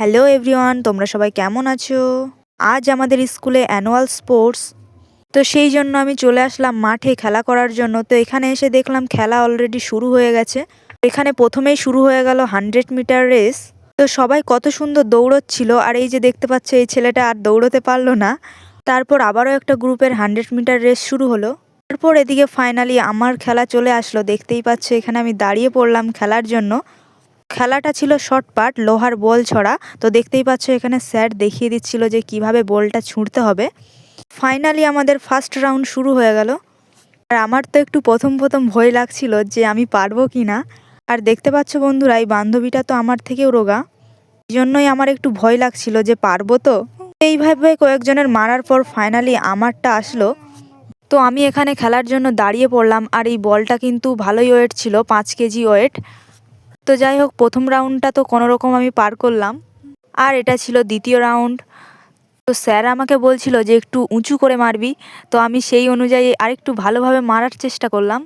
Hello everyone, তোমরা সবাই কেমন আছো? আজ আমাদের স্কুলে অ্যানুয়াল স্পোর্টস, তো সেই জন্য আমি চলে আসলাম মাঠে খেলা করার জন্য। তো এখানে এসে দেখলাম খেলা অলরেডি শুরু হয়ে গেছে। এখানে প্রথমেই শুরু হয়ে গেল হান্ড্রেড মিটার রেস। তো সবাই কত সুন্দর দৌড়চ্ছিল, আর এই যে দেখতে পাচ্ছ এই ছেলেটা আর দৌড়তে পারল না। তারপর আবারও একটা গ্রুপের হান্ড্রেড মিটার রেস শুরু হলো। তারপর এদিকে ফাইনালি আমার খেলা চলে আসলো, দেখতেই পাচ্ছ এখানে আমি দাঁড়িয়ে পড়লাম খেলার জন্য। খেলাটা ছিল শর্ট পাট লোহার বল ছড়া। তো দেখতেই পাচ্ছ এখানে স্যার দেখিয়ে দিচ্ছিল যে কীভাবে বলটা ছুঁড়তে হবে। ফাইনালি আমাদের ফার্স্ট রাউন্ড শুরু হয়ে গেল। আর আমার তো একটু প্রথম প্রথম ভয় লাগছিল যে আমি পারব কি না। আর দেখতে পাচ্ছ বন্ধুরা, এই বান্ধবীটা তো আমার থেকেও রোগা। এই জন্যই আমার একটু ভয় লাগছিল যে পারব তো। এইভাবে কয়েকজনের মারার পর ফাইনালি আমারটা আসলো। তো আমি এখানে খেলার জন্য দাঁড়িয়ে পড়লাম, আর এই বলটা কিন্তু ভালোই ওয়েট ছিল, পাঁচ কেজি ওয়েট তো যাই হোক, প্রথম রাউন্ডটা তো কোনো রকম আমি পার করলাম। আর এটা ছিল দ্বিতীয় রাউন্ড তো স্যার আমাকে বলছিল যে একটু উঁচু করে মারবি। তো আমি সেই অনুযায়ী আরেকটু ভালোভাবে মারার চেষ্টা করলাম।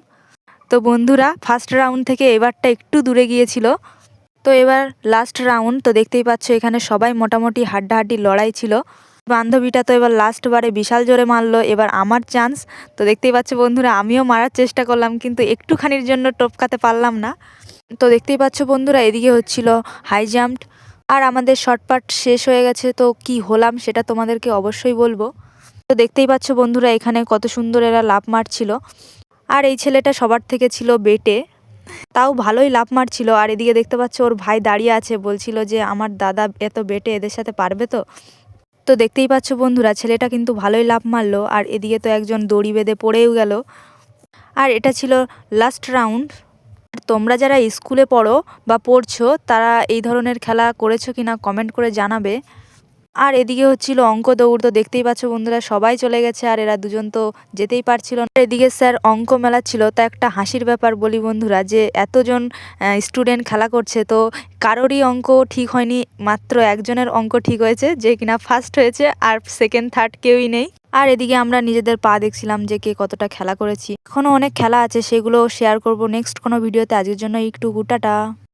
তো বন্ধুরা ফার্স্ট রাউন্ড থেকে এবারটা একটু দূরে গিয়েছিল। তো এবার লাস্ট রাউন্ড তো দেখতেই পাচ্ছ এখানে সবাই মোটামুটি হাড্ডাহাড্ডি লড়াই ছিল। বান্ধবীটা তো এবার লাস্ট বারে বিশাল জোরে মারলো, এবার আমার চান্স তো দেখতেই পাচ্ছ বন্ধুরা, আমিও মারার চেষ্টা করলাম, কিন্তু একটুখানির জন্য টপকাতে পারলাম না। তো দেখতেই পাচ্ছ বন্ধুরা, এদিকে হচ্ছিল হাই জাম্প আর আমাদের শর্টপাট শেষ হয়ে গেছে, তো কি হলাম সেটা তোমাদেরকে অবশ্যই বলব। তো দেখতেই পাচ্ছ বন্ধুরা, এখানে কত সুন্দর এরা লাভ মারছিল। আর এই ছেলেটা সবার থেকে ছিল বেটে। তাও ভালোই লাভ মারছিল। আর এদিকে দেখতে পাচ্ছ ওর ভাই দাঁড়িয়ে আছে, বলছিল যে আমার দাদা এত বেটে, এদের সাথে পারবে তো? তো দেখতেই পাচ্ছ বন্ধুরা, ছেলেটা কিন্তু ভালোই লাভ মারলো। আর এদিকে তো একজন দড়ি বেঁধে পড়েও গেল। আর এটা ছিল লাস্ট রাউন্ড তোমরা যারা স্কুলে পড়ো বা পড়ছো, তারা এই ধরনের খেলা করেছ কিনা কমেন্ট করে জানাবে। আর এদিকে হচ্ছিল অঙ্ক দৌড়। তো দেখতেই পাচ্ছ বন্ধুরা, সবাই চলে গেছে আর এরা দুজন তো যেতেই পারছিল না। এদিকে স্যার অঙ্ক মেলা ছিল, তা একটা হাসির ব্যাপার বলি বন্ধুরা, যে এতজন স্টুডেন্ট খেলা করছে, তো কারোরই অঙ্ক ঠিক হয়নি, মাত্র একজনের অঙ্ক ঠিক হয়েছে, যে কিনা ফার্স্ট হয়েছে আর সেকেন্ড থার্ড কেউই নেই। আর এদিকে আমরা নিজেদের পা দেখছিলাম যে কে কতটা খেলা করেছি। এখনও অনেক খেলা আছে, সেগুলো শেয়ার করব নেক্সট কোনো ভিডিওতে আজকের জন্য একটু টাটা